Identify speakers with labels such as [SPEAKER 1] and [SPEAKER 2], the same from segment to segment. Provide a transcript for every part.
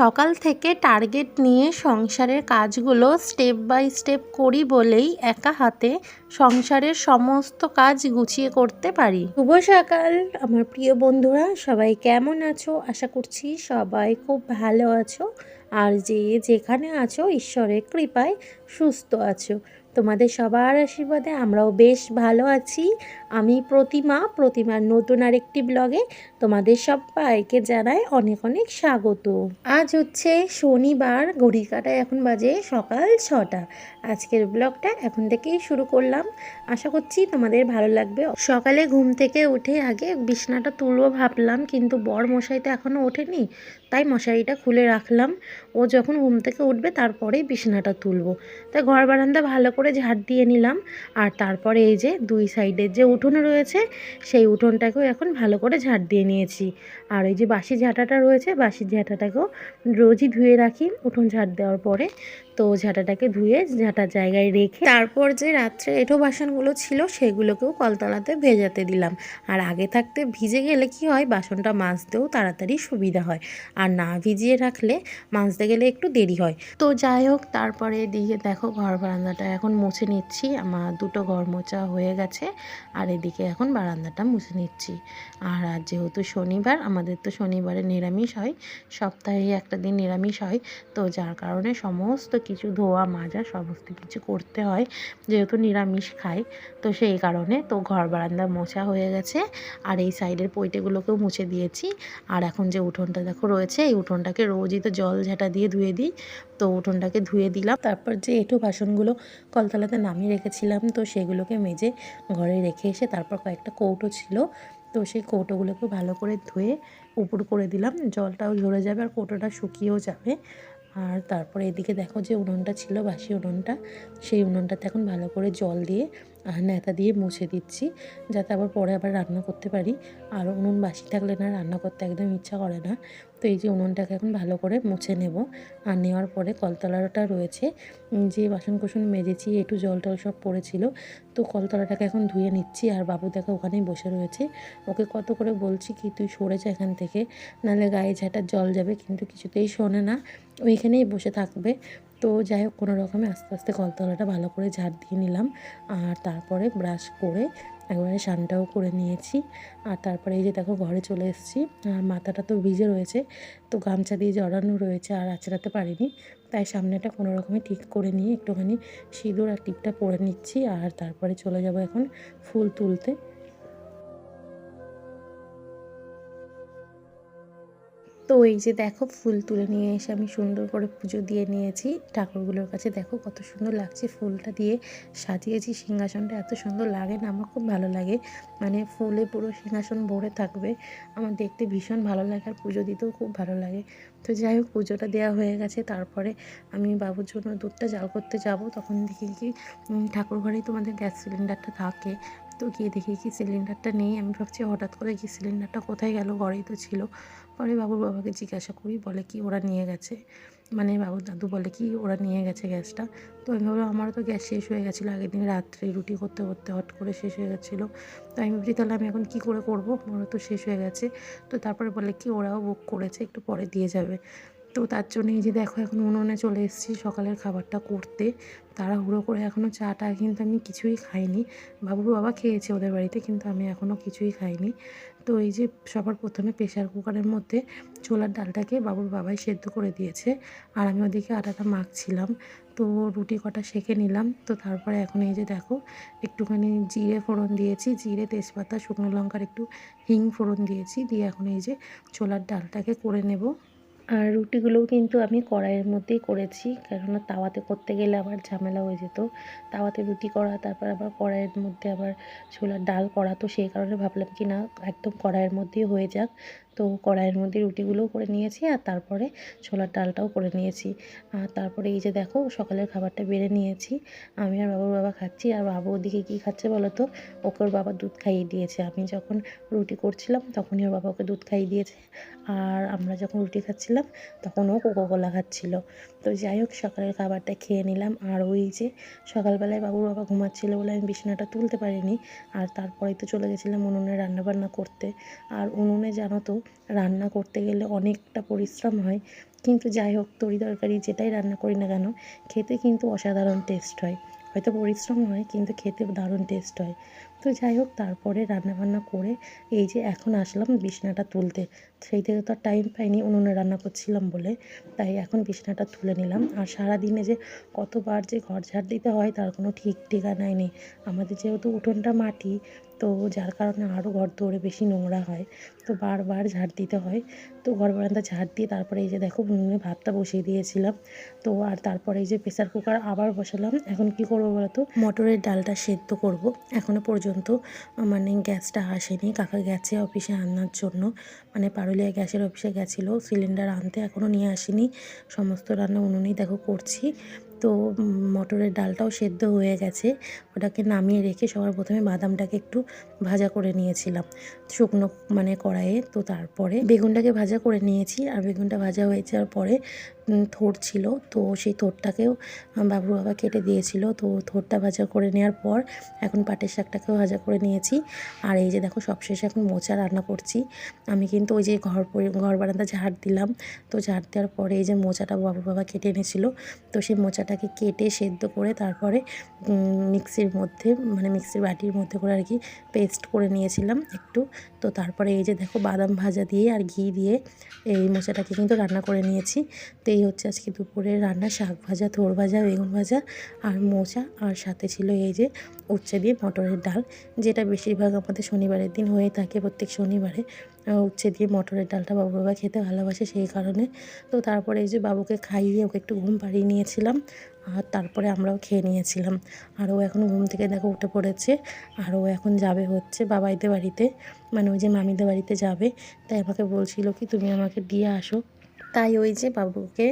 [SPEAKER 1] সকাল থেকে টার্গেট নিয়ে সংসারের কাজগুলো স্টেপ বাই স্টেপ করি বলেই একা হাতে সংসারের সমস্ত কাজ গুছিয়ে করতে পারি। শুভ সকাল, আমার প্রিয় বন্ধুরা, সবাই কেমন আছো? আশা করছি সবাই খুব ভালো আছো। আর যে যেখানে আছো, ঈশ্বরের কৃপায় সুস্থ আছো। তোমাদের সবার আশীর্বাদে আমরাও বেশ ভালো আছি। আমি প্রতিমা, প্রতিমার নতুন আরেকটি ব্লগে তোমাদের সবাইকে জানাই অনেক অনেক স্বাগত। আজ হচ্ছে শনিবার, ঘড়ি কাটায় এখন বাজে সকাল ছটা। আজকের ব্লগটা এখন থেকেই শুরু করলাম। আশা করছি তোমাদের ভালো লাগবে। সকালে ঘুম থেকে উঠে আগে বিছনাটা তুলবো ভাবলাম, কিন্তু বর মশাই তো এখনও ওঠেনি, তাই মশারিটা খুলে রাখলাম। ও যখন ঘুম থেকে উঠবে তারপরেই বিছানাটা তুলবো। তাই ঘর বারান্দা ভালো করে ঝাড় দিয়ে নিলাম। আর তারপরে এই যে দুই সাইডের যে উঠোন রয়েছে, সেই উঠোনটাকেও এখন ভালো করে ঝাঁট দিয়ে নিয়েছি। আর ওই যে বাসি ঝাঁটাটা রয়েছে, বাসি ঝাঁটাটাকেও রোজই ধুয়ে রাখি উঠোন ঝাড় দেওয়ার পরে। তো ঝাঁটাটাকে ধুয়ে ঝাঁটার জায়গায় রেখে তারপর যে রাত্রে এঁঠো বাসনগুলো ছিল সেগুলোকেও কলতলাতে ভেজাতে দিলাম। আর আগে থাকতে ভিজে গেলে কি হয়? বাসনটা মাজতেও তাড়াতাড়ি সুবিধা হয়। আর না ভিজিয়ে রাখলে মাজতে গেলে একটু দেরি হয়। তো যাই হোক, তারপরে এদিকে দেখো ঘর বারান্দাটা এখন মুছে নিচ্ছি। আমার দুটো ঘর মোছা হয়ে গেছে। আর এদিকে এখন বারান্দাটা মুছে নিচ্ছি। আর আজ যেহেতু শনিবার, আমাদের তো শনিবারে নিরামিষ হয়। সপ্তাহে একটা দিন নিরামিষ হয়। তো যার কারণে সমস্ত কিছু ধোয়া, মাজা সমস্ত কিছু করতে হয়। যেহেতু নিরামিষ খাই, তো সেই কারণে তো ঘর বারান্দা মোছা হয়ে গেছে। আর এই সাইডের পৈটেগুলোকেও মুছে দিয়েছি। আর এখন যে উঠোনটা দেখো রয়েছে, এই উঠোনটাকে রোজই তো জল ঝাঁটা দিয়ে ধুয়ে দিই। তো উঠোনটাকে ধুয়ে দিলাম। তারপর যে এঁঠো বাসনগুলো কলতলাতে নামিয়ে রেখেছিলাম, তো সেগুলোকে মেজে ঘরে রেখে এসে তারপর কয়েকটা কৌটো ছিল। তো সেই কৌটোগুলোকে ভালো করে ধুয়ে উপর করে দিলাম। জলটাও ঝরে যাবে আর কৌটোটা শুকিয়েও যাবে। আর তারপরে এদিকে দেখো যে উনুনটা ছিল বাসি উনুনটা, সেই উনুনটাতে এখন ভালো করে জল দিয়ে নেতা দিয়ে মুছে দিচ্ছি, যাতে আবার পরে আবার রান্না করতে পারি। আর উনুন বাসি থাকলে না রান্না করতে একদম ইচ্ছা করে না। তো এই যে উনুনটাকে এখন ভালো করে মুছে নেব। আর নেওয়ার পরে কলতলাটা রয়েছে যে বাসন কুসন মেজেছি একটু জল টল সব পড়েছিল। তো কলতলাটাকে এখন ধুয়ে নিচ্ছি, আর বাবু দেখা ওখানেই বসে রয়েছে। ওকে কত করে বলছি কি, তুই সরে যা এখান থেকে, নাহলে গায়ে ঝাঁটার জল যাবে, কিন্তু কিছুতেই শোনে না। ওইখানেই বসে থাকবে। তো যাই হোক, কোনো রকমে আস্তে আস্তে কলতলাটা ভালো করে ঝাড় দিয়ে নিলাম। আর তারপরে ব্রাশ করে একবারে স্নানটাও করে নিয়েছি। আর তারপরে এই যে দেখো, ঘরে চলে এসেছি। আর মাথাটা তো ভিজে রয়েছে, তো গামছা দিয়ে জড়ানো রয়েছে আর আঁচড়াতে পারিনি। তাই সামনেটা কোনো রকমে ঠিক করে নিয়ে একটুখানি সিঁদুর আর টিপটা পরে নিচ্ছি। আর তারপরে চলে যাব এখন ফুল তুলতে। তো এই যে দেখো ফুল তুলে নিয়ে এসে আমি সুন্দর করে পুজো দিয়ে নিয়েছি। ঠাকুরগুলোর কাছে দেখো কত সুন্দর লাগছে ফুলটা দিয়ে সাজিয়েছি। সিংহাসনটা এত সুন্দর লাগে না, আমার খুব ভালো লাগে। মানে ফুলে পুরো সিংহাসন ভরে থাকবে। আমার দেখতে ভীষণ ভালো লাগে আর পুজো দিতেও খুব ভালো লাগে। তো যাই হোক, পুজোটা দেওয়া হয়ে গেছে। তারপরে আমি বাবুর জন্য দুধটা জাল করতে যাব। তখন দেখি কি ঠাকুর ঘরেই তোমাদের গ্যাস সিলিন্ডারটা থাকে। তো গিয়ে দেখি কি সিলিন্ডারটা নেই। আমি ভাবছি হঠাৎ করে কি সিলিন্ডারটা কোথায় গেল? ঘরেই তো ছিল। পরে বাবুর বাবাকে জিজ্ঞাসা করি, বলে কি ওরা নিয়ে গেছে? মানে বাবুর দাদু বলে কি ওরা নিয়ে গেছে গ্যাসটা? তো আমি ভাবলাম, আমারও তো গ্যাস শেষ হয়ে গেছিল। আগের দিন রাত্রে রুটি করতে করতে হট করে শেষ হয়ে গেছিল। তো আমি ভাবছি, তাহলে আমি এখন কী করে করব? ওরা তো শেষ হয়ে গেছে। তো তারপরে বলে কি, ওরাও বুক করেছে, একটু পরে দিয়ে যাবে। তো তার জন্য এই যে দেখো এখন উনুনে চলে এসেছি সকালের খাবারটা করতে। তাড়াহুড়ো করে এখনও চাটা কিন্তু আমি কিছুই খাইনি। বাবুর বাবা খেয়েছে ওদের বাড়িতে কিন্তু আমি এখনও কিছুই খাইনি। তো এই যে সবার প্রথমে প্রেশার কুকারের মধ্যে ছোলার ডালটাকে বাবুর বাবাই সেদ্ধ করে দিয়েছে। আর আমি ওদিকে আটাটা মাখছিলাম। তো রুটি কটা সেঁকে নিলাম। তো তারপরে এখন এই যে দেখো একটুখানি জিরে ফোড়ন দিয়েছি। জিরে, তেজপাতা, শুকনো লঙ্কার একটু হিং ফোড়ন দিয়েছি। দিয়ে এখন এই যে ছোলার ডালটাকে করে নেব। আর রুটিগুলোও কিন্তু আমি কড়াইয়ের মধ্যেই করেছি। কেননা তাওয়াতে করতে গেলে আবার ঝামেলা হয়ে যেত। তাওয়াতে রুটি করা, তারপর আবার কড়াইয়ের মধ্যে আবার ছোলার ডাল করা, তো সেই কারণে ভাবলাম কি না, একদম কড়াইয়ের মধ্যেই হয়ে যাক। তো কড়াইয়ের মধ্যে রুটিগুলোও করে নিয়েছি আর তারপরে ছোলার ডালটাও করে নিয়েছি। আর তারপরে এই যে দেখো সকালের খাবারটা বেড়ে নিয়েছি। আমি আর বাবুর বাবা খাচ্ছি। আর বাবু ওদিকে কী খাচ্ছে বলো তো ওকে ওর বাবা দুধ খাইয়ে দিয়েছে। আমি যখন রুটি করছিলাম তখনই ওর বাবা ওকে দুধ খাইয়ে দিয়েছে। আর আমরা যখন রুটি খাচ্ছিলাম তখন ও কোকোকোলা খাচ্ছিল। তো যাই হোক সকালের খাবারটা খেয়ে নিলাম। আর ওই যে সকালবেলায় বাবুর বাবা ঘুমাচ্ছিল বলে আমি বিছানাটা তুলতে পারিনি। আর তারপরেই তো চলে গেছিলাম উনুনে রান্নাবান্না করতে। আর উনুনে জানো তো রান্না করতে গেলে অনেকটা পরিশ্রম হয়। কিন্তু যাই হোক, তরি তরকারি যেটাই রান্না করি না কেন, খেতে কিন্তু অসাধারণ টেস্ট হয়। হয়তো পরিশ্রম হয় কিন্তু খেতে দারুণ টেস্ট হয়। তো যাই হোক, তারপরে রান্নাবান্না করে এই যে এখন আসলাম বিছনাটা তুলতে। সেই থেকে তো আর টাইম পাইনি, উনুনে রান্না করছিলাম বলে। তাই এখন বিছনাটা তুলে নিলাম। আর সারাদিনে যে কতবার যে ঘর ঝাড় দিতে হয়, তার কোনো ঠিক ঠিকানাই নেই। আমাদের যেহেতু উঠোনটা মাটি তো যার কারণে আরও ঘর দৌড়ে বেশি নোংরা হয়। তো বারবার ঝাড় দিতে হয়। তো ঘর বারান্দা ঝাড় দিয়ে তারপরে এই যে দেখো উনুনে ভাতটা বসিয়ে দিয়েছিলাম। তো আর তারপরে এই যে প্রেসার কুকার আবার বসালাম। এখন কি করব বলতো? মটরের ডালটা সেদ্ধ করব। এখনও পর্যন্ত মানে গ্যাসটা আসেনি। কাকা গেছে অফিসে আনার জন্য। মানে পারুলিয়া গ্যাসের অফিসে গেছিল। সিলিন্ডার আনতে এখনও নিয়ে আসেনি। সমস্ত রান্না উনুনেই দেখো করছি। তো মটরের ডালটাও সেদ্ধ হয়ে গেছে। ওটাকে নামিয়ে রেখে সবার প্রথমে বাদামটাকে একটু ভাজা করে নিয়েছিলাম। শুকনো মানে কড়াইয়ে। তো তারপরে বেগুনটাকে ভাজা করে নিয়েছি। আর বেগুনটা ভাজা হয়ে যাওয়ার পরে থোড় ছিল। তো সেই থোড়টাকেও বাবুর বাবা কেটে দিয়েছিল। তো থোড়টা ভাজা করে নেওয়ার পর এখন পাটের শাকটাকেও ভাজা করে নিয়েছি। আর এই যে দেখো সবশেষে এখন মোচা রান্না করছি। আমি কিন্তু ওই যে ঘর ঘর বারান্দা ঝাড় দিলাম। তো ঝাড় দেওয়ার পরে এই যে মোচাটা বাবুর বাবা কেটে এনেছিল। তো সেই মোচাটাকে কেটে সেদ্ধ করে তারপরে মিক্সির মধ্যে মানে মিক্সির বাটির মধ্যে করে আর কি পেস্ট করে নিয়েছিলাম একটু। তো তারপরে এই যে দেখো, বাদাম ভাজা দিয়ে আর ঘি দিয়ে এই মোচাটাকে কিন্তু রান্না করে নিয়েছি। তো এই হচ্ছে আজকে দুপুরের রান্না, শাক ভাজা, থোড় ভাজা, বেগুন ভাজা আর মোচা। আর সাথে ছিল এই যে উচ্ছে দিয়ে মটরের ডাল, যেটা বেশিরভাগ আমাদের শনিবারের দিন হয়ে থাকে প্রত্যেক শনিবারে। উচ্ছে দিয়ে মটরের ডালটা বাবু বাবা খেতে ভালোবাসে সেই কারণে। তো তারপরে এই যে বাবুকে খাইয়ে ওকে একটু ঘুম পাড়িয়ে নিয়েছিলাম আর তারপরে আমরাও খেয়ে নিয়েছিলাম। আর ও এখন ঘুম থেকে দেখো উঠে পড়েছে আর ও এখন যাবে হচ্ছে বাবাইদের বাড়িতে। মানে ওই যে মামিদের বাড়িতে যাবে। তাই আমাকে বলছিল কি, তুমি আমাকে দিয়ে আসো। তাই ওই যে বাবুকে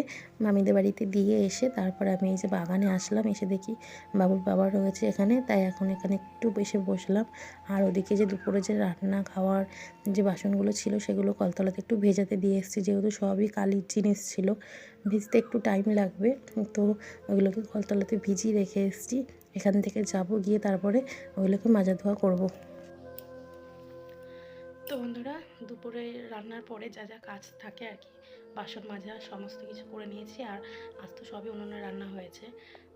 [SPEAKER 1] মামিদের বাড়িতে দিয়ে এসে তারপরে আমি এই যে বাগানে আসলাম, এসে দেখি বাবুর বাবা রয়েছে এখানে। তাই এখন এখানে একটু এসে বসলাম। আর ওদিকে যে দুপুরে যে রান্না, খাওয়ার যে বাসনগুলো ছিল সেগুলো কলতলাতে একটু ভেজাতে দিয়ে এসেছি। যেহেতু সবই কালির জিনিস ছিল, ভিজতে একটু টাইম লাগবে। তো ওইগুলোকে কলতলাতে ভিজিয়ে রেখে এসেছি। এখান থেকে যাব, গিয়ে তারপরে ওইগুলোকে মাজা ধোয়া করব। তো বন্ধুরা, দুপুরে রান্নার পরে যা যা কাজ থাকে আর কি। বাসন মাজা সমস্ত কিছু করে নিয়েছি আর আজ তো সবই উনুনে রান্না হয়েছে।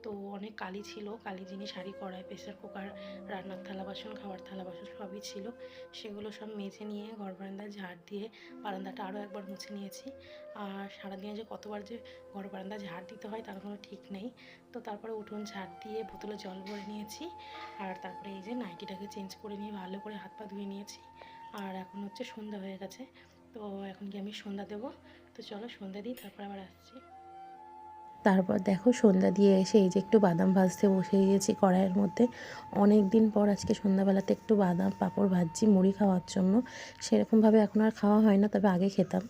[SPEAKER 1] তো অনেক কালি ছিল, কালি জিনিস হাঁড়ি, কড়াই, প্রেসার কুকার, রান্নার থালা বাসন, খাওয়ার থালা বাসন সবই ছিল। সেগুলো সব মেজে নিয়ে ঘর বারান্দায় ঝাড় দিয়ে বারান্দাটা আরও একবার মুছে নিয়েছি। আর সারাদিনে যে কতবার যে ঘর বারান্দা ঝাড় দিতে হয় তার কোনো ঠিক নেই। তো তারপরে উঠোন ঝাড় দিয়ে বোতলে জল ভরে নিয়েছি। আর তারপরে এই যে নাইটিটাকে চেঞ্জ করে নিয়ে ভালো করে হাত পা ধুয়ে নিয়েছি। আর এখন হচ্ছে সন্ধ্যা হয়ে গেছে। তো এখন কি আমি সন্ধ্যা দেবো? তো চলো সন্ধ্যা দিই, তারপর আবার আসছি। তারপর দেখো সন্ধ্যা দিয়ে এসে এই যে একটু বাদাম ভাজতে বসে গিয়েছি কড়াইয়ের মধ্যে। অনেক দিন পর আজকে সন্ধ্যাবেলাতে একটু বাদাম, পাঁপড় ভাজছি, মুড়ি খাওয়ার জন্য। সেরকমভাবে এখন আর খাওয়া হয় না, তবে আগে খেতাম।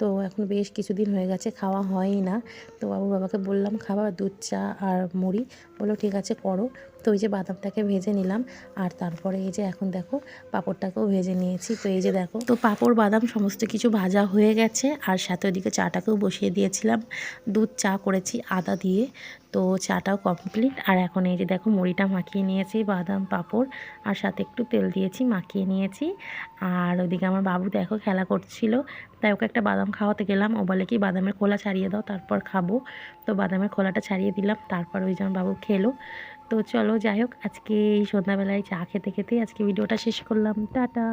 [SPEAKER 1] তো এখন বেশ কিছুদিন হয়ে গেছে, খাওয়া হয়ই না। তো বাবু বাবাকে বললাম খাবার দুধ, চা আর মুড়ি। বলল, ঠিক আছে, করো। তো ওই যে বাদামটাকে ভেজে নিলাম, আর তারপরে এই যে এখন দেখো পাঁপড়টাকেও ভেজে নিয়েছি। তো এই যে দেখো, তো পাঁপড়, বাদাম সমস্ত কিছু ভাজা হয়ে গেছে, আর সাথে ওইদিকে চাটাকেও বসিয়ে দিয়েছিলাম। দুধ, চা করেছি আদা দিয়ে। তো চাটাও কমপ্লিট আর এখন এই যে দেখো মুড়িটা মাখিয়ে নিয়েছি, বাদাম, পাঁপড়, আর সাথে একটু তেল দিয়েছি, মাখিয়ে নিয়েছি। আর ওদিকে আমার বাবু দেখো খেলা করছিল, তাই ওকে একটা বাদাম খাওয়াতে গেলাম। ও বলে কি, বাদামের খোলা ছাড়িয়ে দাও, তারপর খাব। তো বাদামের খোলাটা ছাড়িয়ে দিলাম, তারপর ওই যে আমার বাবু খেলো। তো চলো যাই হোক, আজকে এই সন্ধ্যাবেলায় চা খেতে খেতে আজকে ভিডিওটা শেষ করলাম। টাটা!